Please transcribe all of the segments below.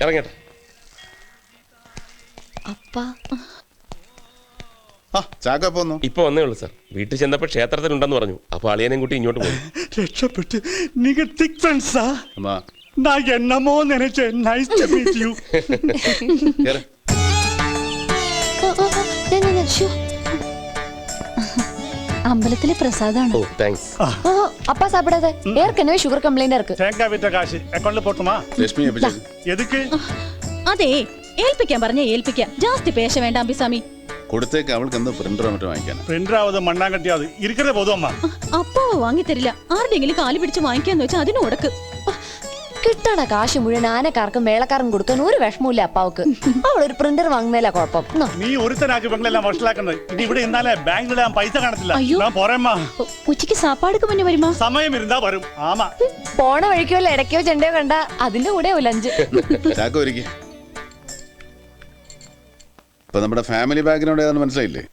ഇറങ്ങട്ടെ അപ്പ ആ ചാക്ക പോന്നു ഇപ്പൊ വന്നേ ഉള്ളൂ സാർ വീട്ടിൽ ചെന്നപ്പോ ക്ഷേത്രത്തിലുണ്ടെന്ന് പറഞ്ഞു അപ്പൊ അളിയനെയും കൂട്ടി ഇങ്ങോട്ട് പോകും രക്ഷപ്പെട്ട് நீங்க திக் ஃப்ரெண்ட்ஸா അമ്മാ நான் என்னமோ நினைச்சேன் நைஸ் டு மீட் யூ അമ്പലത്തിലെ പ്രസാദാണ് ഓ താങ്ക്സ് ஓ அப்பா சாப்பிடாத ஏற்கனவே சுகர் கம்ப்ளைண்ட் இருக்கு தேங்காய் வித்த காசு அக்கௌண்ட்ல போட்டுமா ലക്ഷ്മി എപ്പിച്ചേക്ക് எதுக்கு അതെ ഏൽപ്പിക്കാൻ പറഞ്ഞ ഏൽപ്പിക്കാം ജാസ്തി പേശ വേണ്ട അമ്പിസ്വാമി കൊടുത്തേക്ക് അവൾക്ക് എന്തോ പ്രിന്ററോ മറ്റോ വാങ്ങിക്കാനാ பிரிண்டராவது மண்ணாங்கட்டியாவது இருக்கிறதே போதும் அம்மா അപ്പാവ് വാങ്ങിത്തരില്ല ആരുടെങ്കിലും കാല് പിടിച്ച് വാങ്ങിക്കാന്ന് വെച്ചാൽ അതിന് ഉടക്ക് കിട്ടണ കാശ് മുഴുവൻ ആനക്കാർക്കും മേളക്കാർക്കും കൊടുക്കാൻ ഒരു വിഷമമില്ല അപ്പാവക്ക്. അവൾ ഒരു പ്രിന്റർ വാങ്ങുന്നതിലാ കുഴപ്പം. എന്നാ, നീ ഒരുത്തനാക്കി പെങ്ങളെല്ലാം വഷളാക്കുന്നത്. ഇനി ഇവിടെ ഇന്നാലേ ബാങ്കിലിടാൻ പൈസ കാണത്തില്ല. അയ്യോ. ഞാൻ പോറേമ്മാ ഉ- ഉച്ചയ്ക്ക് സാപ്പാടുക്ക് മുന്നേ വരുമോ? സമയം ഇരുന്നാ വരും ആമാ. പോണ വഴിക്കോ അല്ല ഇടയ്ക്കോ ചെണ്ടയോ കണ്ട അതിന്റെ കൂടെ ലഞ്ച് ചാക്ക ഒരുക്കി. ഇപ്പൊ നമ്മുടെ ഫാമിലി ബാക്ക്ഗ്രൗണ്ട് ഏതാണെന്ന് മനസ്സിലായില്ലേ?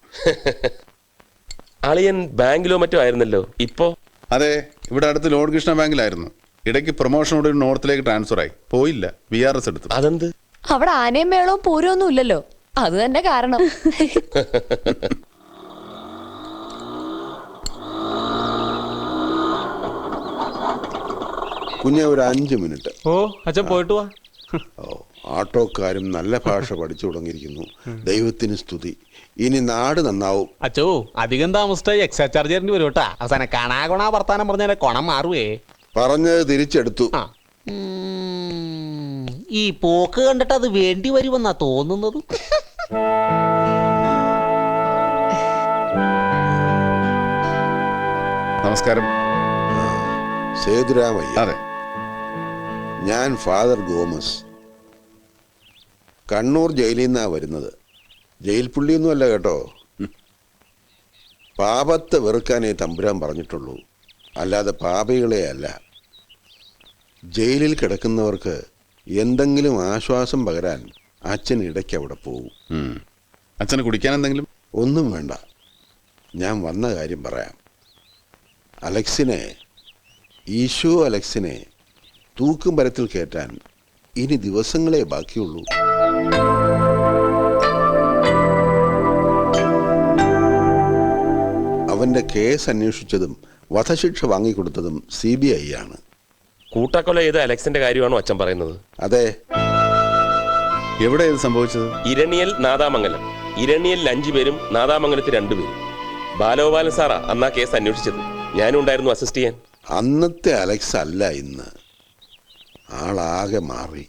അളിയൻ ബാങ്കിലോ മറ്റോ ആയിരുന്നല്ലോ? ഇപ്പോ? അതെ ഇവിടെ അടുത്ത് ലോഡ് കൃഷ്ണ ബാങ്കിലായിരുന്നു. ഇടയ്ക്ക് പ്രൊമോഷനോട് നോർത്തിലേക്ക് ട്രാൻസ്ഫർ ആയി. പോയില്ല. ബി ആർ എസ് എടുത്തു. അതെന്ത്? അവിടെ ആനയും മേളവും പൂരമൊന്നും ഇല്ലല്ലോ അത് തന്നെ കാരണം. കുഞ്ഞെ ഒരു അഞ്ച് മിനിറ്റ്. ഓ അച്ഛൻ പോയിട്ട് വാ. ഓ ആട്ടോക്കാരും നല്ല ഭാഷ പഠിച്ചു തുടങ്ങിയിരിക്കുന്നു. ദൈവത്തിന് സ്തുതി. ഇനി നാട് നന്നാവും. അച്ചോ അധികം താമസിച്ചായി എക്സ്ട്രാ ചാർജ് തരേണ്ടി വരും കേട്ടാ. അവസാനം കാണാ കൊണാ വർത്താനം പറഞ്ഞാലേ കൊണം മാറുവേ. പറഞ്ഞത് തിരിച്ചെടുത്തു. ഉം, ഈ പോക്ക് കണ്ടിട്ട് അത് വേണ്ടി വരുമെന്നാ തോന്നുന്നത്? നമസ്കാരം. സേതുരാമയ്യ. അതെ. ഞാൻ ഫാദർ ഗോമസ്. കണ്ണൂർ ജയിലിൽ നിന്നാ വരുന്നത്. ജയിൽ പുള്ളിയൊന്നുമല്ല കേട്ടോ. പാപത്തെ വെറുക്കാനേ തമ്പുരാൻ പറഞ്ഞിട്ടുള്ളൂ. അല്ലാതെ പാപികളെ അല്ല ജയിലിൽ കിടക്കുന്നവർക്ക് എന്തെങ്കിലും ആശ്വാസം പകരാൻ അച്ഛൻ ഇടയ്ക്ക് അവിടെ പോകും. അച്ഛന് കുടിക്കാൻ എന്തെങ്കിലും? ഒന്നും വേണ്ട. ഞാൻ വന്ന കാര്യം പറയാം. അലക്സിനെ ഈശോ അലക്സിനെ തൂക്കും മരത്തിൽ കയറ്റാൻ ഇനി ദിവസങ്ങളെ ബാക്കിയുള്ളൂ. അവന്റെ കേസ് അന്വേഷിച്ചതും വധശിക്ഷ വാങ്ങിക്കൊടുത്തതും സി ബി ഐ ആണ്. കൂട്ടാക്കൊല ചെയ്ത അലക്സിന്റെ കാര്യമാണോ അച്ഛൻ പറയുന്നത്? അതെ. എവിടെ ഇത് സംഭവിച്ചത്? ഇരണിയൽ നാദാമംഗലം. ഇരണിയലിൽ അഞ്ചു പേരും നാദാമംഗലത്തിൽ രണ്ടുപേരും ബാലഗോപാലൻ സാറാ അന്നാ കേസ് അന്വേഷിച്ചത്. ഞാനും ഉണ്ടായിരുന്നു അസിസ്റ്റ് ചെയ്യാൻ. അന്നത്തെ അലക്സ് അല്ല ഇന്ന്. ആളാകെ മാറി.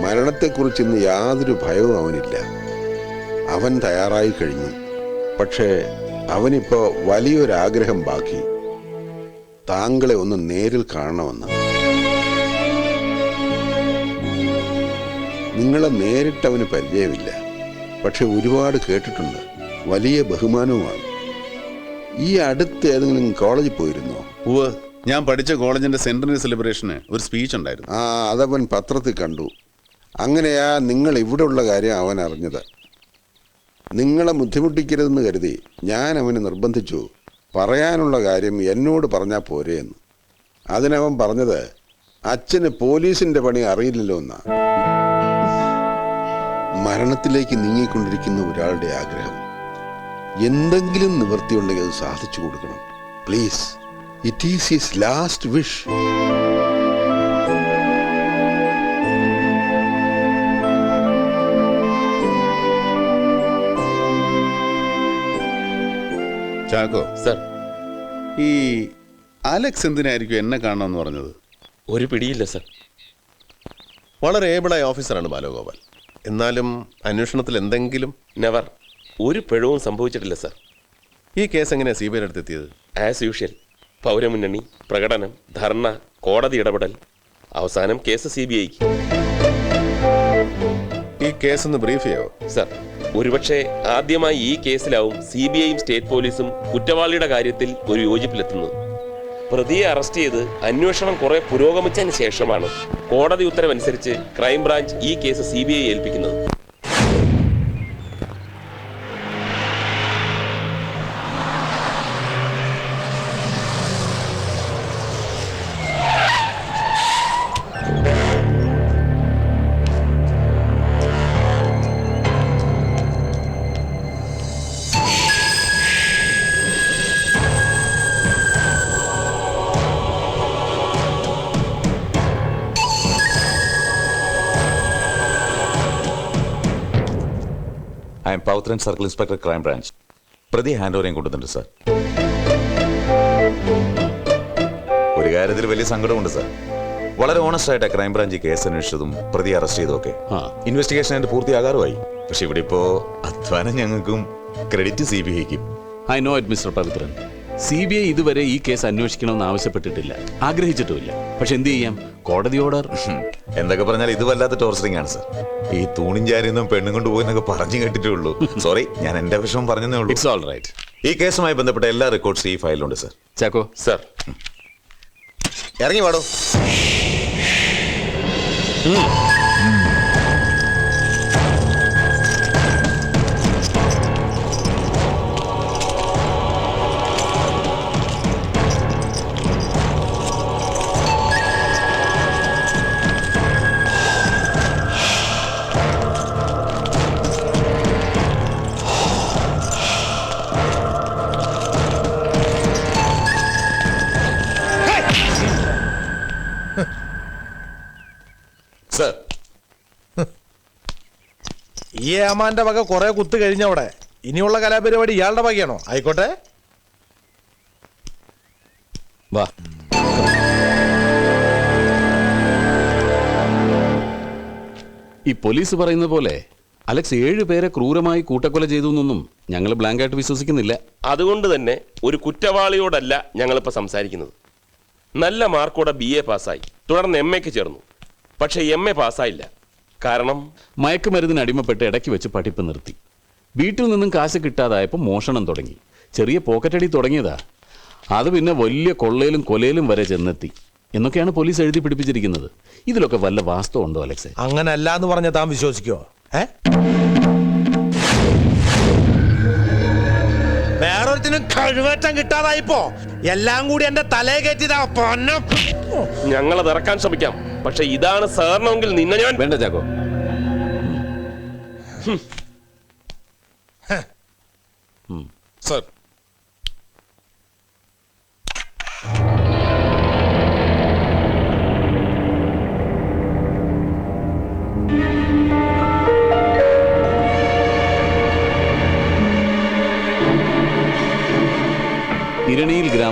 മരണത്തെക്കുറിച്ച് ഇന്ന് യാതൊരു ഭയവും അവനില്ല. അവൻ തയ്യാറായി കഴിഞ്ഞു. പക്ഷേ അവനിപ്പോ വലിയൊരാഗ്രഹം ബാക്കി. താങ്കളെ ഒന്ന് നേരിൽ കാണണമെന്ന്. നിങ്ങളെ നേരിട്ട് അവന് പരിചയമില്ല. പക്ഷെ ഒരുപാട് കേട്ടിട്ടുണ്ട്. വലിയ ബഹുമാനവുമാണ്. ഈ അടുത്ത് ഏതെങ്കിലും കോളേജിൽ പോയിരുന്നോ? ഉവ് ഞാൻ പഠിച്ച കോളേജിന്റെ സെന്ററിന് സെലിബ്രേഷന് ഒരു സ്പീച്ച് ഉണ്ടായിരുന്നു. ആ അതവൻ പത്രത്തിൽ കണ്ടു. അങ്ങനെയാ നിങ്ങൾ ഇവിടെ ഉള്ള കാര്യം അവൻ അറിഞ്ഞത്. നിങ്ങളെ ബുദ്ധിമുട്ടിക്കരുതെന്ന് കരുതി ഞാൻ അവനെ നിർബന്ധിച്ചു. പറയാനുള്ള കാര്യം എന്നോട് പറഞ്ഞാൽ പോരെ എന്ന്. അതിനവൻ പറഞ്ഞത് അച്ഛന് പോലീസിന്റെ പണി അറിയില്ലല്ലോ എന്നാ. മരണത്തിലേക്ക് നീങ്ങിക്കൊണ്ടിരിക്കുന്ന ഒരാളുടെ ആഗ്രഹം എന്തെങ്കിലും നിവൃത്തിയുണ്ടെങ്കിൽ അത് സാധിച്ചു കൊടുക്കണം. Please it is his last wish Chacko. Sir. ഈ അലക്സ് എന്തിനായിരിക്കും എന്നെ കാണണമെന്ന് പറഞ്ഞത്? ഒരു പിടിയില്ല സർ. വളരെ ഏബിളായ ഓഫീസറാണ് ബാലഗോപാൽ. എന്നാലും അന്വേഷണത്തിൽ എന്തെങ്കിലും? നെവർ. ഒരു പിഴവും സംഭവിച്ചിട്ടില്ല സർ. ഈ കേസ് എങ്ങനെയാണ് സി ബി ഐ അടുത്തെത്തിയത്? ആസ് യൂഷ്വൽ പൗരമുന്നണി പ്രകടനം ധർണ കോടതി ഇടപെടൽ. അവസാനം കേസ് സി ബി ഐക്ക്. ഈ കേസ് ഒന്ന് ബ്രീഫ് ചെയ്യോ? സർ. ഒരുപക്ഷെ ആദ്യമായി ഈ കേസിലാവും സി ബി ഐയും സ്റ്റേറ്റ് പോലീസും കുറ്റവാളിയുടെ കാര്യത്തിൽ ഒരു യോജിപ്പിലെത്തുന്നത്. പ്രതിയെ അറസ്റ്റ് ചെയ്ത് അന്വേഷണം കുറെ പുരോഗമിച്ചതിന് ശേഷമാണ് കോടതി ഉത്തരവനുസരിച്ച് ക്രൈംബ്രാഞ്ച് ഈ case C ഏൽപ്പിക്കുന്നത്. I circle inspector crime branch പ്രതി ഹാൻഡ് ഓവറിയും കൊണ്ടുവന്നിട്ടുണ്ട് സാർ ഒരു കാര്യത്തിൽ വലിയ സങ്കടമുണ്ട് സാർ വളരെ ഓണസ്റ്റ് ആയിട്ട് ക്രൈം ബ്രാഞ്ച് കേസ് അന്വേഷിച്ചതും പ്രതി അറസ്റ്റ് ചെയ്തതൊക്കെ ഇൻവെസ്റ്റിഗേഷൻ അതിന്റെ പൂർത്തിയാകാറുമായി. പക്ഷെ ഇവിടെ ഇപ്പോ അധ്വാനം ഞങ്ങൾക്കും credit C B ഐക്കും I know it Mister Pavithran C B I ഇതുവരെ ഈ കേസ് അന്വേഷിക്കണമെന്ന് ആവശ്യപ്പെട്ടിട്ടില്ല. ആഗ്രഹിച്ചിട്ടുമില്ല. പക്ഷെ എന്ത് ചെയ്യാം? കോടതി ഓർഡർ. എന്തൊക്കെ പറഞ്ഞാൽ ഇത് വല്ലാത്ത ടോർച്ചറിംഗ് ആണ് സർ. ഈ തൂണിൻ ചാരിയൊന്നും പെണ്ണും കൊണ്ടുപോയി എന്നൊക്കെ പറഞ്ഞു കേട്ടിട്ടുള്ളൂ. സോറി ഞാൻ എന്റെ വിഷമം പറഞ്ഞതേ ഉള്ളൂ. ഇറ്റ്സ് ഓൾ റൈറ്റ് ഈ കേസുമായി ബന്ധപ്പെട്ട എല്ലാ റെക്കോർഡ്സ് ഈ ഫയലിലുണ്ട് സർ. ചാക്കോ. സർ. ഇറങ്ങി പാടോ ഏമാന്റെ വക കുറെ കുത്ത് കഴിഞ്ഞവിടെ. ഇനിയുള്ള കലാപരിപാടി ഇയാളുടെ വകയാണോ? ആയിക്കോട്ടെ. വാ. ഈ പോലീസ് പറയുന്ന പോലെ അലക്സ് ഏഴ് പേരെ ക്രൂരമായി കൂട്ടക്കൊല ചെയ്തു എന്നൊന്നും ഞങ്ങൾ ബ്ലാങ്കായിട്ട് വിശ്വസിക്കുന്നില്ല. അതുകൊണ്ട് തന്നെ ഒരു കുറ്റവാളിയോടല്ല ഞങ്ങളിപ്പോൾ സംസാരിക്കുന്നത്. നല്ല മാർക്കോടെ ബി എ പാസ്സായി തുടർന്ന് എം എക്ക് ചേർന്നു. പക്ഷേ എം എ പാസ്സായില്ല കാരണം? മയക്കുമരുന്നിന് അടിമപ്പെട്ട് ഇടയ്ക്ക് വെച്ച് പഠിപ്പ് നിർത്തി. വീട്ടിൽ നിന്നും കാശ് കിട്ടാതായപ്പോൾ മോഷണം തുടങ്ങി. ചെറിയ പോക്കറ്റടി തുടങ്ങിയതാ. അത് പിന്നെ വലിയ കൊള്ളയിലും കൊലയിലും വരെ ചെന്നെത്തി. എന്നൊക്കെയാണ് പോലീസ് എഴുതി പിടിപ്പിച്ചിരിക്കുന്നത്. ഇതിലൊക്കെ വല്ല വാസ്തവം ഉണ്ടോ അലക്സ്? അങ്ങനെ അല്ല എന്ന് പറഞ്ഞ താൻ വിശ്വസിക്കോ ഏ? വേറൊരുത്തിനും കഴിവേറ്റം കിട്ടാതായിപ്പോ. എല്ലാം കൂടി എന്റെ തലയെ കയറ്റിയതാ പൊന്ന. ഞങ്ങളത് ഇറക്കാൻ ശ്രമിക്കാം. പക്ഷെ ഇതാണ് സാറിനെങ്കിൽ നിന്നെ ഞാൻ വേണ്ട ചാക്കോ. സർ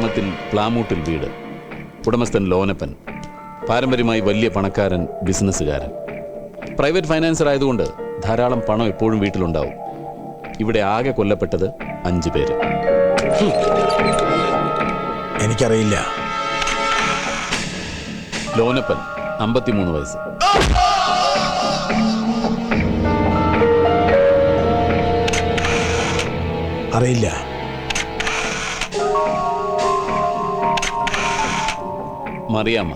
ഗ്രാമത്തിൽ പ്ലാമൂട്ടിൽ വീട്. ഉടമസ്ഥൻ ലോനപ്പൻ. പാരമ്പര്യമായി വലിയ പണക്കാരൻ ബിസിനസ്സുകാരൻ. പ്രൈവറ്റ് ഫൈനാൻസർ ആയതുകൊണ്ട് ധാരാളം പണം എപ്പോഴും വീട്ടിലുണ്ടാവും. ഇവിടെ ആകെ കൊല്ലപ്പെട്ടത് അഞ്ചു പേര്. എനിക്കറിയില്ല. ലോനപ്പൻ അമ്പത്തിമൂന്ന് വയസ്സ്. അറിയില്ല. മറിയാമ്മ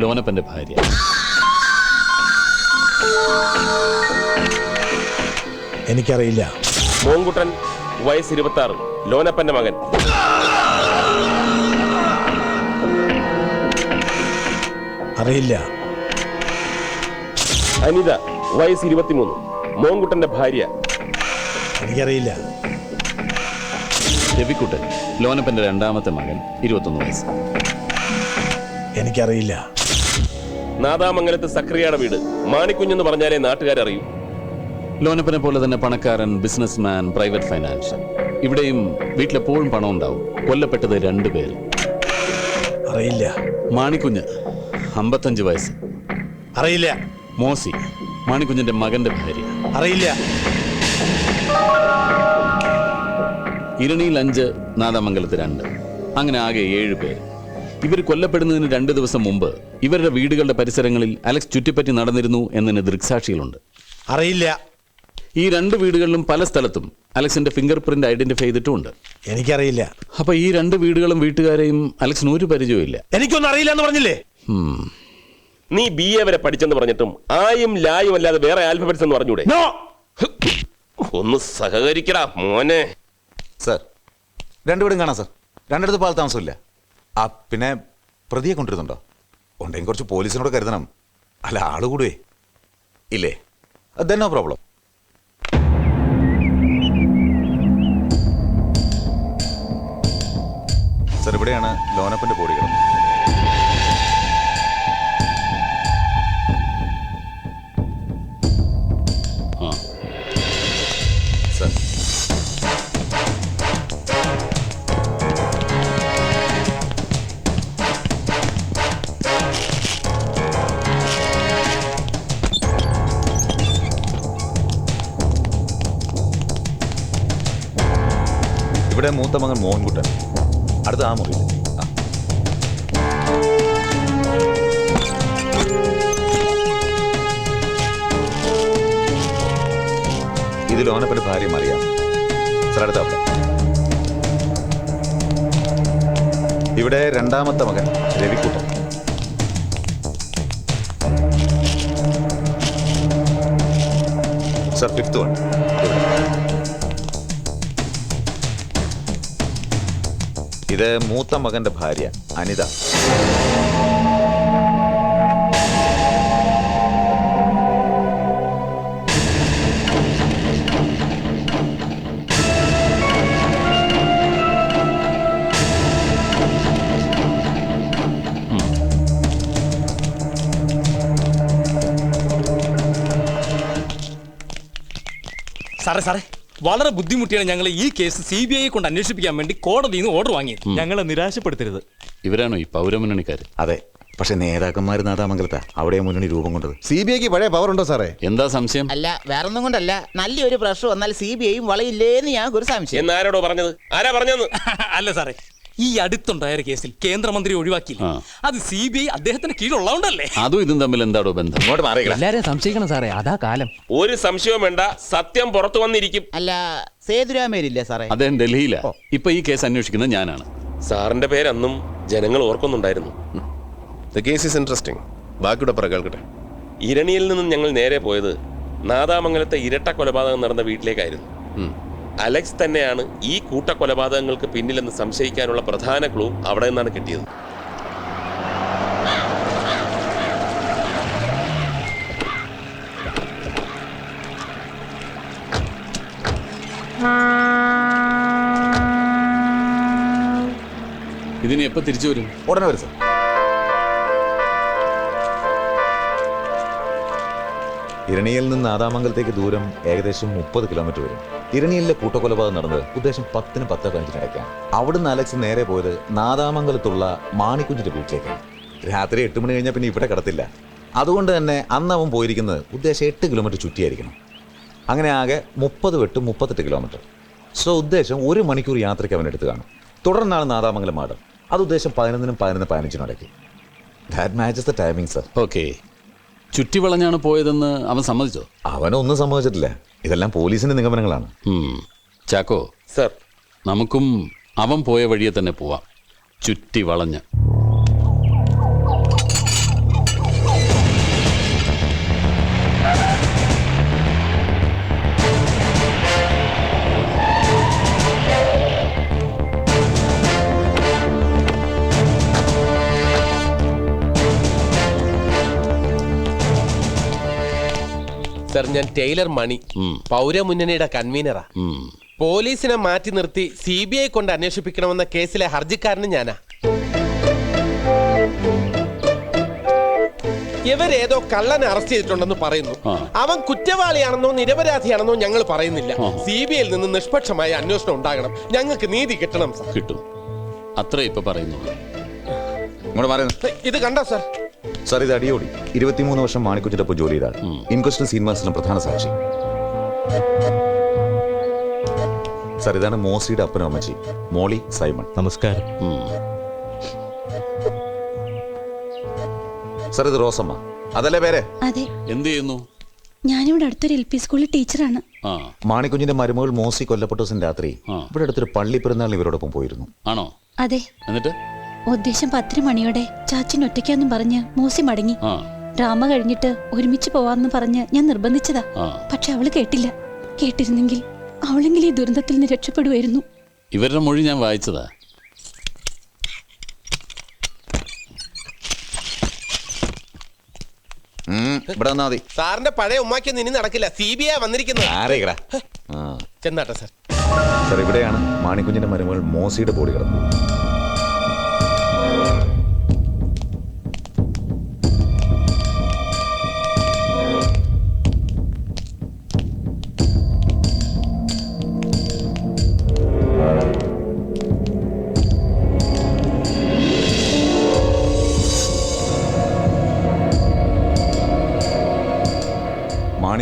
ലോനപ്പന്റെ ഭാര്യ. എനിക്കറിയില്ല. മോങ്കുട്ടൻ വയസ്സ് ഇരുപത്തി ആറ് ലോനപ്പന്റെ മകൻ. അറിയില്ല. അനിത വയസ്സ് ഇരുപത്തിമൂന്ന് മോങ്കുട്ടന്റെ ഭാര്യ. എനിക്കറിയില്ല. രവിക്കുട്ടൻ ലോനപ്പന്റെ രണ്ടാമത്തെ മകൻ ഇരുപത്തൊന്ന് വയസ്സ്. എനിക്കറിയില്ല. നാദാമംഗലത്ത് സക്രിയയുടെ വീട്. മാണിക്കുഞ്ഞെന്ന് പറഞ്ഞാലേ നാട്ടുകാരറിയൂ. ലോനപ്പനെ പോലെ തന്നെ പണക്കാരൻ ബിസിനസ്മാൻ പ്രൈവറ്റ് ഫൈനാൻഷ്യൽ. ഇവിടെയും വീട്ടിലെപ്പോഴും പണം ഉണ്ടാവും. കൊല്ലപ്പെട്ടത് രണ്ടുപേര് അറിയില്ല. മാണിക്കുഞ്ഞ് അമ്പത്തഞ്ച് വയസ്സ്. അറിയില്ല. മോസി മാണിക്കുഞ്ഞിന്റെ മകന്റെ ഭാര്യ. അറിയില്ല. ഇരണിയിൽ അഞ്ച് നാദാമംഗലത്ത് രണ്ട്. അങ്ങനെ ആകെ ഏഴ് പേര്. ഇവർ കൊല്ലപ്പെടുന്നതിന് രണ്ട് ദിവസം മുമ്പ് ഇവരുടെ വീടുകളുടെ പരിസരങ്ങളിൽ അലക്സ് ചുറ്റിപ്പറ്റി നടന്നിരുന്നു എന്നതിന് ദൃക്സാക്ഷികളുണ്ട്. അറിയില്ല. ഈ രണ്ട് വീടുകളിലും പല സ്ഥലത്തും അലക്സിന്റെ ഫിംഗർ പ്രിന്റ് ഐഡന്റിഫൈ ചെയ്തിട്ടുമുണ്ട്. എനിക്കറിയില്ല. അപ്പൊ ഈ രണ്ട് വീടുകളും വീട്ടുകാരെയും അലക്സിന് ഒരു പരിചയമില്ല എനിക്കൊന്നും അറിയില്ല എന്ന് പറഞ്ഞില്ലേ നീ ബി എ വരെ പഠിച്ചെന്ന് പറഞ്ഞിട്ടും ആയും ലായും അല്ലാതെ വേറെ ആൽഫബറ്റ്സ് എന്ന് പറഞ്ഞൂടെ നോ ഒന്ന് സഹകരിക്കടാ മോനെ. സർ രണ്ടുപേരും കാണാം സർ. രണ്ടിടത്ത് പാൽ താമസമില്ല. ആ പിന്നെ പ്രതിയെ കൊണ്ടിരുന്നുണ്ടോ ഉണ്ടെങ്കിൽ കുറച്ച് പോലീസിനോട് കരുതണം. അല്ല ആൾ കൂടുവേ. ഇല്ലേ? Then no problem? സാർ ഇവിടെയാണ് ലോനപ്പന്റെ ബോഡി കിടന്നത്. ഇവിടെ മൂത്ത മകൻ മോഹൻകുട്ടൻ അടുത്ത ആ മുറിയിൽ ഇത് ഓനപ്പന്റെ ഭാര്യ അറിയാം സാർ അടുത്ത ഇവിടെ രണ്ടാമത്തെ മകൻ രവിക്കുട്ടൻ. സർ ഫിഫ്ത്ത് വൺ ഇത് മൂത്ത മകന്റെ ഭാര്യ അനിത. സാറേ സാറേ. വളരെ ബുദ്ധിമുട്ടിയാണ് ഞങ്ങൾ ഈ കേസ് സി ബി ഐ കൊണ്ട് അന്വേഷിപ്പിക്കാൻ വേണ്ടി കോടതിയിൽ നിന്ന് ഓർഡർ വാങ്ങിയത് ഞങ്ങളെ നിരാശപ്പെടുത്തരുത്. ഇവരാണോ ഈ പൗരമുന്നണിക്കാർ അതെ. പക്ഷെ നേതാക്കന്മാർ നാദാമംഗലത്താ. അവിടെ മുന്നണി രൂപം കൊണ്ടത്. സി ബി ഐക്ക് പഴയ പവർ ഉണ്ടോ സാറേ? എന്താ സംശയം? അല്ല വേറൊന്നും കൊണ്ടല്ല. നല്ലൊരു പ്രശ്നം വന്നാൽ സി ബി ഐയും വളയില്ലേന്ന് ഞങ്ങൾക്ക് ഒരു സംശയം. എന്നാരോടോ പറഞ്ഞത്? ആരാ പറഞ്ഞത് അല്ല സാറേ. ഈ അടുത്തുണ്ടായ കേസിൽ കേന്ദ്രമന്ത്രി ഒഴിവാക്കിയില്ല. അത് സി ബി ഐ അദ്ദേഹത്തിന് കീഴുള്ളതുകൊണ്ടല്ലേ അതും ഇതും തമ്മിൽ എന്താടോ ബന്ധം? ഇങ്ങോട്ട് മാറിയില്ല എല്ലാരും സംശയിക്കണം സാറേ. അതാ കാലം. ഒരു സംശയവും വേണ്ട. സത്യം പുറത്തു വന്നിരിക്കും. അല്ല സേതുരാമേരില്ലേ സാറേ? അദ്ദേഹം ഡൽഹിയിലാ. ഇപ്പൊ ഈ കേസ് അന്വേഷിക്കുന്നത് ഞാനാണ്. സാറിന്റെ പേരന്നും ജനങ്ങൾ ഓർക്കുന്നുണ്ടായിരുന്നു. ദ കേസ് ഈസ് ഇൻട്രസ്റ്റിംഗ് ബാക്കിയുടെ പുറ കേൾക്കട്ടെ. ഇരണിയിൽ നിന്നും ഞങ്ങൾ നേരെ പോയത് നാദാമംഗലത്തെ ഇരട്ട കൊലപാതകം നടന്ന വീട്ടിലേക്കായിരുന്നു. അലക്സ് തന്നെയാണ് ഈ കൂട്ടക്കൊലപാതകങ്ങൾക്ക് പിന്നിലെന്ന് സംശയിക്കാനുള്ള പ്രധാന ക്ലൂ അവിടെ നിന്നാണ് കിട്ടിയത്. ഇതിന് എപ്പോ തിരിച്ചു വരും? ഉടനെ വരും സാർ. ഇരണിയിൽ നിന്ന് ആദാമംഗലത്തേക്ക് ദൂരം ഏകദേശം മുപ്പത് കിലോമീറ്റർ വരും. ഇരണിയിലെ കൂട്ടക്കൊലപാതകം നടന്നത് ഉദ്ദേശം പത്തിന് പത്ത് പതിനഞ്ചിനിടയ്ക്കാണ് അവിടുന്ന് അലക്സ് നേരെ പോയത് നാദാമംഗലത്തുള്ള മാണിക്കുഞ്ഞിന്റെ വീട്ടിലേക്കാണ്. രാത്രി എട്ട് മണി കഴിഞ്ഞാൽ പിന്നെ ഇവിടെ കിടത്തില്ല. അതുകൊണ്ട് തന്നെ അന്ന് അവൻ പോയിരിക്കുന്നത് ഉദ്ദേശം എട്ട് കിലോമീറ്റർ ചുറ്റിയായിരിക്കണം. അങ്ങനെ ആകെ മുപ്പത് വെട്ട് മുപ്പത്തെട്ട് കിലോമീറ്റർ സോ ഉദ്ദേശം ഒരു മണിക്കൂർ യാത്രയ്ക്ക് അവൻ എടുത്തു കാണും. തുടർന്നാണ് നാദാമംഗലം മാഡം അത് ഉദ്ദേശം പതിനൊന്നിനും പതിനൊന്ന് പതിനഞ്ചിനും ഇടയ്ക്ക്. That matches the timing sir okay ചുറ്റി വളഞ്ഞാണ് പോയതെന്ന് അവൻ സമ്മതിച്ചോ? അവനൊന്നും സമ്മതിച്ചിട്ടില്ല. ഇതെല്ലാം പോലീസിന്റെ നിഗമനങ്ങളാണ്. ഉം. ചാക്കോ സർ. നമുക്കും അവൻ പോയ വഴിയെ തന്നെ പോവാം. ചുറ്റി വളഞ്ഞ് സർ ഞാൻ ടൈലർ മണി. പൗരമുന്നണിയുടെ കൺവീനറാ. പോലീസിനെ മാറ്റി നിർത്തി സി ബി ഐ കൊണ്ട് അന്വേഷിപ്പിക്കണമെന്ന കേസിലെ ഹർജിക്കാരനും ഞാനാ. ഇവരേതോ കള്ളനെ അറസ്റ്റ് ചെയ്തിട്ടുണ്ടെന്ന് പറയുന്നു. അവൻ കുറ്റവാളിയാണെന്നോ നിരപരാധിയാണെന്നോ ഞങ്ങൾ പറയുന്നില്ല. സി ബി ഐയിൽ നിന്ന് നിഷ്പക്ഷമായ അന്വേഷണം ഉണ്ടാകണം. ഞങ്ങൾക്ക് നീതി കിട്ടണം സർ. കിട്ടും. അത്ര ഇപ്പൊ പറയുന്നു ഇങ്ങോട്ട് പറയുന്നു ഇത് കണ്ടോ സർ? സാർ ഇത് അടിയോടി. ഇരുപത്തിമൂന്ന് വർഷം മാണിക്കുറ്റിന്റെ ഒപ്പം ജോലി ചെയ്താണ്. ഇൻക്വസ്റ്റിന് സീൻമാസിലും പ്രധാന സാക്ഷി. സാർ ഇതാണ് മോസിയുടെ അപ്പനും അമ്മച്ചി മോളി സൈമൺ. നമസ്കാരം. സാർ ഇത് റോസമ്മ. അതല്ലേ പേരെ? അതെ. എന്ത് ചെയ്യുന്നു? ഞാനിവിടെ അടുത്തൊരു എൽ പി സ്കൂളിൽ ടീച്ചറാണ്. ആ. മാണിക്കുഞ്ഞിന്റെ മരുമകൾ മോസി കൊല്ലപ്പെട്ട ദിവസം രാത്രി ഇവിടെ അടുത്തൊരു പള്ളി പെരുന്നാളിന് ഇവരോടൊപ്പം പോയിരുന്നു. ആണോ? അതെ. എന്നിട്ട്? ഉദ്ദേശം പത്തര മണിയോടെ ചാച്ചൻ ഒറ്റയ്ക്കാന്നും പറഞ്ഞ് മൂസി മടങ്ങി. ആ. ഡ്രാമ കഴിഞ്ഞിട്ട് ഒരുമിച്ച് പോവാന്ന് പറഞ്ഞ് ഞാൻ നിർബന്ധിച്ചതാ. പക്ഷെ അവൾ കേട്ടില്ല. കേട്ടിരുന്നെങ്കിൽ അവളെങ്കിൽ ഈ ദുരന്തത്തിൽ നിന്ന് രക്ഷപ്പെടുവായിരുന്നു. ഇവരുടെ മൊഴി ഞാൻ വായിച്ചതാ. ഉം, ഇവിടെ വന്നാ മതി. സാറിന്റെ പഴയ ഉമ്മാക്കി ഇനി നടക്കില്ല. സി ബി ഐ വന്നിരിക്കുന്നത്. ആരേക്കടാ? ചെന്നാട്ടെ സർ. സാർ ഇവിടെയാണ് മാണിക്കുഞ്ഞിന്റെ മരുമകൾ മോസിയുടെ ബോഡി കിടന്നത്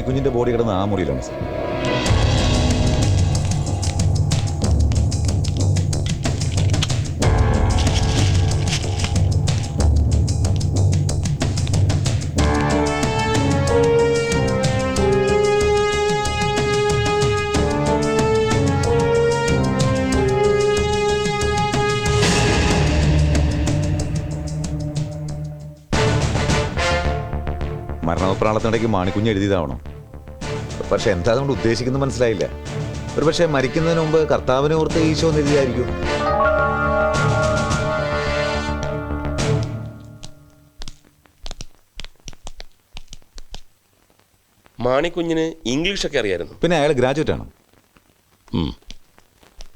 കുഞ്ഞിന്റെ ബോഡി കിടന്ന് ആ മുറിയിലാണ് സാർ. മരണപ്രാളത്തിനിടയ്ക്ക് മാണിക്കുഞ്ഞ് എഴുതിയതാവണം. പക്ഷെ എന്താ നമ്മൾ ഉദ്ദേശിക്കുന്നത് മനസ്സിലായില്ല. ഒരു പക്ഷേ മരിക്കുന്നതിന് മുമ്പ് കർത്താവിനെ ഓർത്ത് ഈശോ എന്ന് എഴുതിയായിരിക്കും മാണിക്കുഞ്ഞിന് ഇംഗ്ലീഷൊക്കെ അറിയായിരുന്നു. പിന്നെ അയാൾ ഗ്രാജുവേറ്റ് ആണ്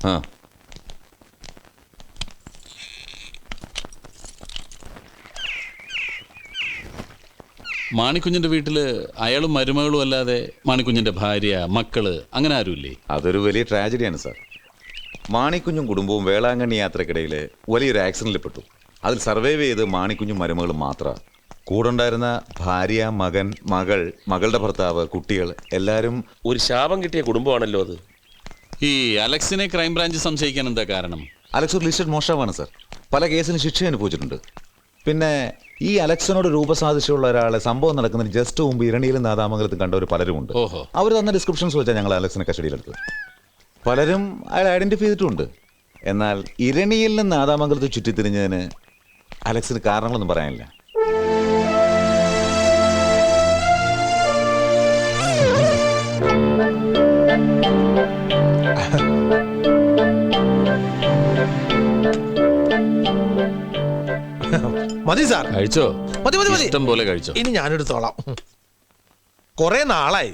ആ. മാണിക്കുഞ്ഞിന്റെ വീട്ടിൽ അയാളും മരുമകളും അല്ലാതെ മാണിക്കുഞ്ഞിന്റെ ഭാര്യ മക്കൾ അങ്ങനെ ആരുമില്ലേ? അതൊരു വലിയ ട്രാജഡിയാണ് സാർ. മാണിക്കുഞ്ഞും കുടുംബവും വേളാങ്കണ്ണി യാത്രക്കിടയിൽ വലിയൊരു ആക്സിഡന്റിൽ പെട്ടു. അതിൽ സർവൈവ് ചെയ്ത് മാണിക്കുഞ്ഞും മരുമകളും മാത്രമാണ് കൂടെ ഉണ്ടായിരുന്ന ഭാര്യ മകൻ മകൾ മകളുടെ ഭർത്താവ് കുട്ടികൾ എല്ലാവരും ഒരു ശാപം കിട്ടിയ കുടുംബമാണല്ലോ അത്. ഈ അലക്സിനെ ക്രൈംബ്രാഞ്ച് സംശയിക്കാൻ എന്താ കാരണം? അലക്സ് ഒരു ലിസ്റ്റഡ് മോഷ്ടാവാണ് സാർ. പല കേസിനും ശിക്ഷ അനുഭവിച്ചിട്ടുണ്ട്. പിന്നെ ഈ അലക്സിനോട് രൂപസാധിച്ചുള്ള ഒരാളെ സംഭവം നടക്കുന്നതിന് ജസ്റ്റ് മുമ്പ് ഇരണിയിലും നാദാമംഗലത്തും കണ്ടവർ പലരുമുണ്ട്. ഓഹോ. അവർ തന്ന ഡിസ്ക്രിപ്ഷൻസ് വെച്ചാൽ ഞങ്ങൾ അലക്സിനെ കസ്റ്റഡിയിലെടുത്തു പലരും അയാൾ ഐഡന്റിഫൈ ചെയ്തിട്ടുണ്ട്. എന്നാൽ ഇരണിയിൽ നിന്ന് നാദാമംഗലത്ത് ചുറ്റിത്തിരിഞ്ഞതിന് അലക്സിന് കാരണങ്ങളൊന്നും പറയാനില്ല. മതി സാർ. കഴിച്ചോ? മതി മതി മതി. ഇഷ്ടം പോലെ കഴിച്ചോ? ഇനി ഞാനെടുത്തോളാം. കൊറേ നാളായി.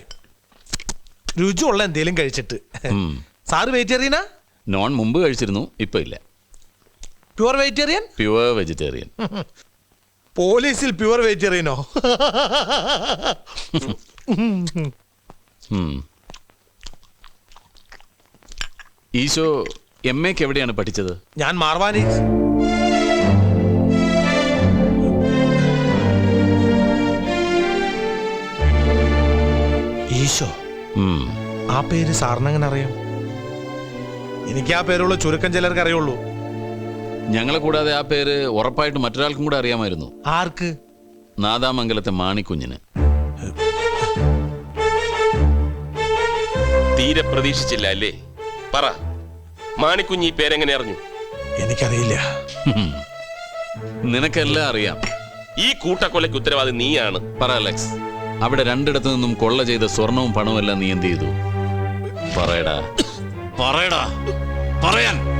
രുചിയുള്ള എന്തേലും കഴിച്ചിട്ട്. Sir sir വെജിറ്റേറിയനാ? നോൺ മുമ്പ് കഴിച്ചിരുന്നു ഇപ്പൊ ഇല്ല. Pure vegetarian? Pure vegetarian. പോലീസിൽ പ്യുവർ വെജിറ്റേറിയനോ. ഈശോ എം എക്ക് എവിടെയാണ് പഠിച്ചത്? ഞാൻ മാർവാനി ഈശോ. ഉം. ആ പേര് സാറിനെങ്ങനെ അറിയാം? എനിക്ക് ആ പേരുള്ള ചുരുക്കം ചിലർക്ക് അറിയുള്ളൂ. ഞങ്ങളെ കൂടാതെ ആ പേര് ഉറപ്പായിട്ട് മറ്റൊരാൾക്കും കൂടെ അറിയാമായിരുന്നു. ആർക്ക്? നാദാമംഗലത്തെ മാണിക്കുഞ്ഞിന്. തീരെ പ്രതീക്ഷിച്ചില്ല അല്ലേ? പറ മാണിക്കുഞ്ഞ് ഈ പേരെങ്ങനെ അറിഞ്ഞു? എനിക്കറിയില്ല. നിനക്കെല്ലാം അറിയാം. ഈ കൂട്ടക്കൊലയ്ക്ക് ഉത്തരവാദി നീയാണ്. പറ അലക്സ്. അവിടെ രണ്ടിടത്തു നിന്നും കൊള്ള ചെയ്ത സ്വർണവും പണവും എല്ലാം നീ എന്ത് ചെയ്തു? പറയടാ. പറയടാ. പറയാൻ.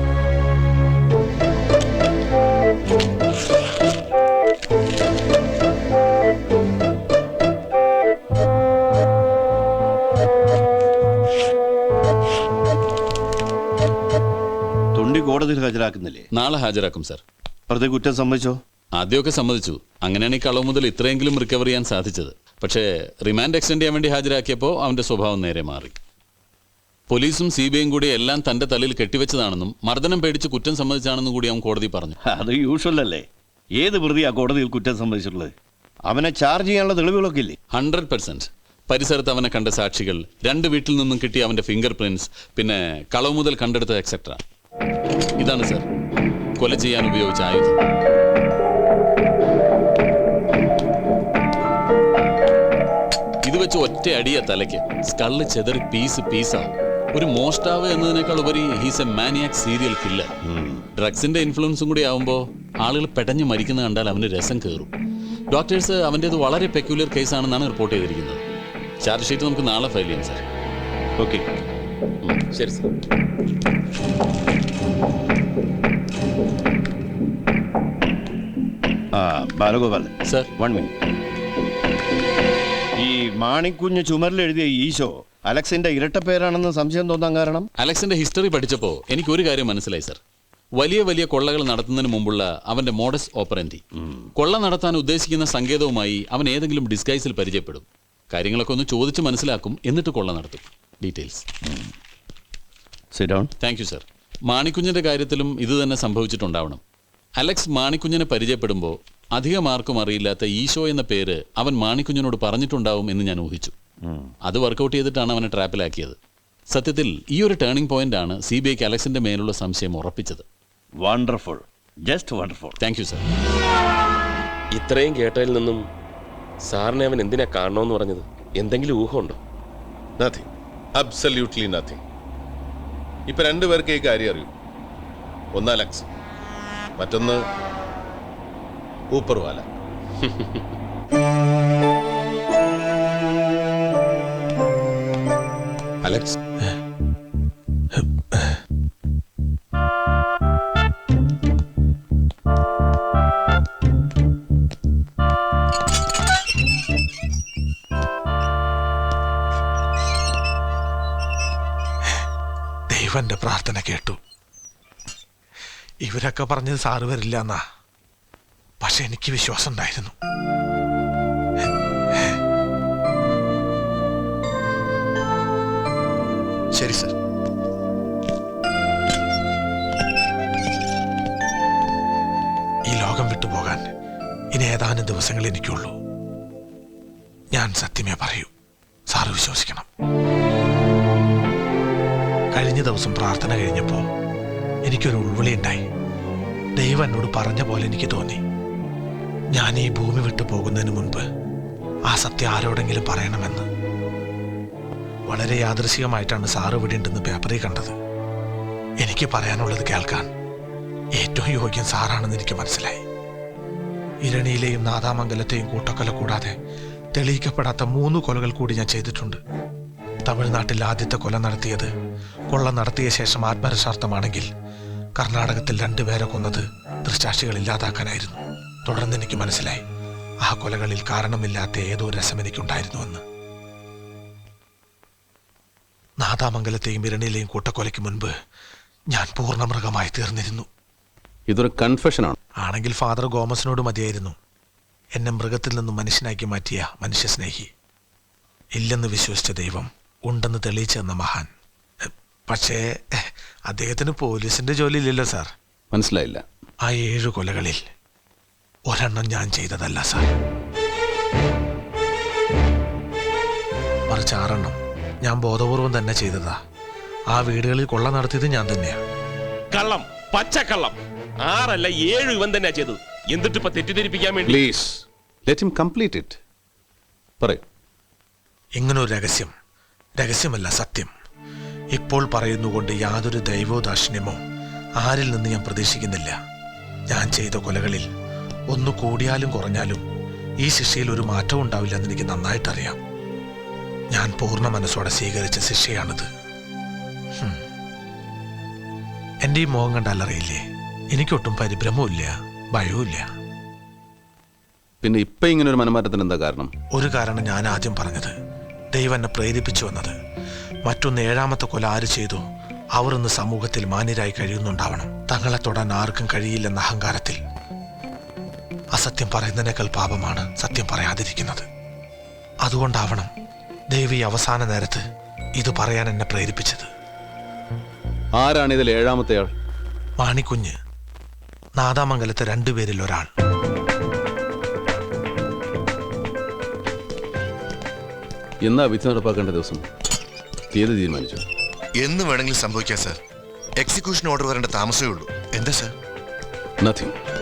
തൊണ്ടി കോടതിയിൽ ഹാജരാക്കുന്നില്ലേ? നാളെ ഹാജരാക്കും സാർ. പ്രതി കുറ്റം സമ്മതിച്ചോ? ആദ്യമൊക്കെ സമ്മതിച്ചു. അങ്ങനെയാണ് ഈ കളവ് മുതൽ ഇത്രയെങ്കിലും റിക്കവർ ചെയ്യാൻ സാധിച്ചത്. പക്ഷേ റിമാൻഡ് എക്സ്റ്റെൻഡ് ചെയ്യാൻ വേണ്ടി ഹാജരാക്കിയപ്പോൾ അവന്റെ സ്വഭാവം നേരെ മാറി. പോലീസും സി ബി ഐയും കൂടി എല്ലാം തന്റെ തലയിൽ കെട്ടിവെച്ചതാണെന്നും മർദ്ദനം പേടിച്ച് കുറ്റം സമ്മതിച്ചാണെന്നും കൂടി അവൻ കോടതി പറഞ്ഞു. അത് യൂഷ്വൽ അല്ലേ? ഏത് പ്രതിയാ കോടതിയിൽ കുറ്റം സമ്മതിച്ചിട്ടുള്ളത്? അവനെ ചാർജ് ചെയ്യാനുള്ള തെളിവുകളൊക്കെ ഇല്ലേ? ഹൺഡ്രഡ് പെർസെന്റ് പരിസരത്ത് അവനെ കണ്ട സാക്ഷികൾ രണ്ട് വീട്ടിൽ നിന്നും കിട്ടിയ അവന്റെ ഫിംഗർ പ്രിന്റ്സ് പിന്നെ കളവ് മുതൽ കണ്ടെടുത്ത എക്സെട്ര ഇതാണ് സർ കൊല ചെയ്യാൻ ഉപയോഗിച്ച ആയുധം. വെച്ച് ഒറ്റ അടിയ തലയ്ക്ക്. സ്കള്ള് ചെതറി പീസ് പീസാവും ഒരു മോഷ്ടാവ് എന്നതിനേക്കാൾ ഉപരി he's a maniac serial killer ഡ്രഗ്സിന്റെ ഇൻഫ്ലുവൻസും കൂടി ആവുമ്പോൾ ആളുകൾ പെട്ടെന്ന് മരിക്കുന്ന കണ്ടാൽ അവന് രസം കയറും ഡോക്ടേഴ്സ് അവന്റേത് വളരെ പെക്യുലർ കേസാണെന്നാണ് റിപ്പോർട്ട് ചെയ്തിരിക്കുന്നത്. ചാർജ് ഷീറ്റ് നമുക്ക് നാളെ ഫയൽ ചെയ്യാം സാർ ഓക്കെ ശരി സാർ ആ ബാലഗോപാൽ. സാർ വൺ മിനിറ്റ് ഈ മാണിക്കുഞ്ഞ് ചുമരിലെഴുതിയ ഈശോ അലക്സിന്റെ ഇരട്ട പേരാണെന്ന് സംശയം തോന്നാൻ കാരണം? അലക്സിന്റെ ഹിസ്റ്ററി പഠിച്ചപ്പോൾ എനിക്ക് ഒരു കാര്യം മനസ്സിലായി സർ. വലിയ വലിയ കൊള്ളകൾ നടത്തുന്നതിന് മുമ്പുള്ള അവന്റെ മോഡസ് ഓപ്പറന്റി. കൊള്ള നടത്താൻ ഉദ്ദേശിക്കുന്ന സങ്കേതവുമായി അവൻ ഏതെങ്കിലും ഡിസ്ഗൈസിൽ പരിചയപ്പെടും. കാര്യങ്ങളൊക്കെ ഒന്ന് ചോദിച്ച് മനസ്സിലാക്കും എന്നിട്ട് കൊള്ള നടത്തും. ഡീറ്റെയിൽസ് താങ്ക് യു സർ മാണിക്കുഞ്ഞിന്റെ കാര്യത്തിലും ഇത് തന്നെ സംഭവിച്ചിട്ടുണ്ടാവണം. അലക്സ് മാണിക്കുഞ്ഞിനെ പരിചയപ്പെടുമ്പോൾ അധികം ആർക്കും അറിയില്ലാത്ത ഈശോ എന്ന പേര് അവൻ മാണിക്കുഞ്ഞിനോട് പറഞ്ഞിട്ടുണ്ടാവും എന്ന് ഞാൻ ഊഹിച്ചു. അത് വർക്കൗട്ട് ചെയ്തിട്ടാണ് അവനെ ട്രാപ്പിലാക്കിയത്. സത്യത്തിൽ ഈ ഒരു ടേണിംഗ് പോയിന്റ് ആണ് സി ബി ഐക്ക് അലക്സിന്റെ മേലുള്ള സംശയം ഉറപ്പിച്ചത്. Wonderful just wonderful thank you sir ഇത്രയും കേട്ടതിൽ നിന്നും സാറിനെ അവൻ എന്തിനാ കാണണമെന്ന് പറഞ്ഞത്? എന്തെങ്കിലും ഊഹമുണ്ടോ? നത്തിങ് അബ്സല്യൂട്ട്ലി നത്തിങ് ഇപ്പൊ രണ്ടുപേർക്ക് ഈ കാര്യം അറിയൂ. ഒന്ന് അലക്സ് മറ്റൊന്ന് ഊപ്പർവാല. അലക്സ്. ദൈവന്റെ പ്രാർത്ഥന കേട്ടു. ഇവരൊക്കെ പറഞ്ഞത് സാറ് വരില്ല എന്നാ പക്ഷെ എനിക്ക് വിശ്വാസം ഉണ്ടായിരുന്നു ശരി സർ. ഈ ലോകം വിട്ടുപോകാൻ ഇനി ഏതാനും ദിവസങ്ങൾ എനിക്കുള്ളൂ. ഞാൻ സത്യമേ പറയൂ സാറ് വിശ്വസിക്കണം. കഴിഞ്ഞ ദിവസം പ്രാർത്ഥന കഴിഞ്ഞപ്പോൾ എനിക്കൊരു ഉൾവിളി ഉണ്ടായി. ദൈവം എന്നോട് പറഞ്ഞ പോലെ എനിക്ക് തോന്നി. ഞാൻ ഈ ഭൂമി വിട്ടു പോകുന്നതിന് മുൻപ് ആ സത്യം ആരോടെങ്കിലും പറയണമെന്ന്. വളരെ യാദൃശികമായിട്ടാണ് സാറ് ഇവിടെ ഉണ്ടെന്ന് പേപ്പറിൽ കണ്ടത്. എനിക്ക് പറയാനുള്ളത് കേൾക്കാൻ ഏറ്റവും യോഗ്യം സാറാണെന്ന് എനിക്ക് മനസ്സിലായി. ഇരണിയിലെയും നാദാമംഗലത്തെയും കൂട്ടക്കൊല കൂടാതെ തെളിയിക്കപ്പെടാത്ത മൂന്ന് കൊലകൾ കൂടി ഞാൻ ചെയ്തിട്ടുണ്ട്. തമിഴ്നാട്ടിൽ ആദ്യത്തെ കൊല നടത്തിയത് കൊള്ള നടത്തിയ ശേഷം ആത്മരക്ഷാർത്ഥമാണെങ്കിൽ കർണാടകത്തിൽ രണ്ടുപേരെ കൊന്നത് ദൃശാക്ഷികൾ ഇല്ലാതാക്കാനായിരുന്നു. തുടർന്ന് എനിക്ക് മനസ്സിലായി. ആ കൊലകളിൽ കാരണമില്ലാത്ത ഏതോ രസം എനിക്കുണ്ടായിരുന്നുവെന്ന് നാദാമംഗലത്തെയും ഇരണിയിലെയും കൂട്ടക്കൊലയ്ക്ക് മുൻപ് ഞാൻ പൂർണമൃഗമായി തീർന്നിരുന്നു. ഇതൊരു കൺഫെഷനാണ്. ആണെങ്കിൽ ഫാദർ ഗോമസിനോട് മതിയായിരുന്നു. എന്നെ മൃഗത്തിൽ നിന്നും മനുഷ്യനാക്കി മാറ്റിയ മനുഷ്യസ്നേഹി. ഇല്ലെന്ന് വിശ്വസിച്ച ദൈവം ഉണ്ടെന്ന് തെളിയിച്ചു തന്ന മഹാൻ. പക്ഷേ അദ്ദേഹത്തിന് പോലീസിന്റെ ജോലിയില്ലല്ലോ സാർ. മനസ്സിലായില്ല. ആ ഏഴ് കൊലകളിൽ ഒരെണ്ണം ഞാൻ ചെയ്തതല്ല സാർ. മറിച്ച് ആറെണ്ണം ഞാൻ ബോധപൂർവം തന്നെ ചെയ്തതാ. ആ വീടുകളിൽ കൊള്ള നടത്തിയത് ഞാൻ തന്നെയാ. കള്ളം പച്ചക്കള്ളം. ആറല്ല ഏഴ് ഇവൻ തന്നെയാ ചെയ്തത്. എന്നിട്ട് ഇപ്പൊ തെറ്റിദ്ധരിപ്പിക്കാൻ വേണ്ടി please let him complete it പറയൂ. ഇങ്ങനെ ഒരു രഹസ്യം. രഹസ്യമല്ല സത്യം. ഇപ്പോൾ പറയുന്നുകൊണ്ട് യാതൊരു ദൈവോദാക്ഷിണ്യമോ ആരിൽ നിന്ന് ഞാൻ പ്രതീക്ഷിക്കുന്നില്ല. ഞാൻ ചെയ്ത കൊലകളിൽ ഒന്ന് കൂടിയാലും കുറഞ്ഞാലും ഈ ശിക്ഷയിൽ ഒരു മാറ്റവും ഉണ്ടാവില്ലെന്ന് എനിക്ക് നന്നായിട്ടറിയാം. ഞാൻ പൂർണ മനസ്സോടെ സ്വീകരിച്ച ശിക്ഷയാണിത്. എന്റെ എന്റെ ഈ മുഖം കണ്ടാലറിയില്ലേ എനിക്കൊട്ടും പരിഭ്രമവും ഭയവുമില്ല. പിന്നെ ഇപ്പൊ ഇങ്ങനെ ഒരു മനമാറ്റത്തിന് എന്താ കാരണം? ഒരു കാരണം ഞാൻ ആദ്യം പറഞ്ഞത് ദൈവം എന്നെ പ്രേരിപ്പിച്ചു വന്നത്. മറ്റൊന്ന് ഏഴാമത്തെ കൊല ആര് ചെയ്തു? അവർ ഇന്ന് സമൂഹത്തിൽ മാന്യരായി കഴിയുന്നുണ്ടാവണം. തങ്ങളെ തൊടാൻ ആർക്കും കഴിയില്ലെന്ന അഹങ്കാരത്തിൽ. അസത്യം പറയുന്നതിനേക്കാൾ പാപമാണ് സത്യം പറയാതിരിക്കുന്നത്. അതുകൊണ്ടാവണം ദേവി അവസാന നേരത്ത് ഇത് പറയാൻ എന്നെ പ്രേരിപ്പിച്ചത്. ആരാണ് ഇതിൽ ഏഴാമത്തെ ആൾ? മാണിക്കുഞ്ഞ് നാദാമംഗലത്തെ രണ്ടുപേരിൽ ഒരാൾ. എന്നാ വിധി നടപ്പാക്കേണ്ട ദിവസം? തീയതി തീരുമാനിച്ചു? എന്ന് വേണമെങ്കിലും സംഭവിക്കാം സർ. എക്സിക്യൂഷൻ ഓർഡർ വരേണ്ട താമസമേ ഉള്ളൂ. എന്താ സർ? നത്തിങ്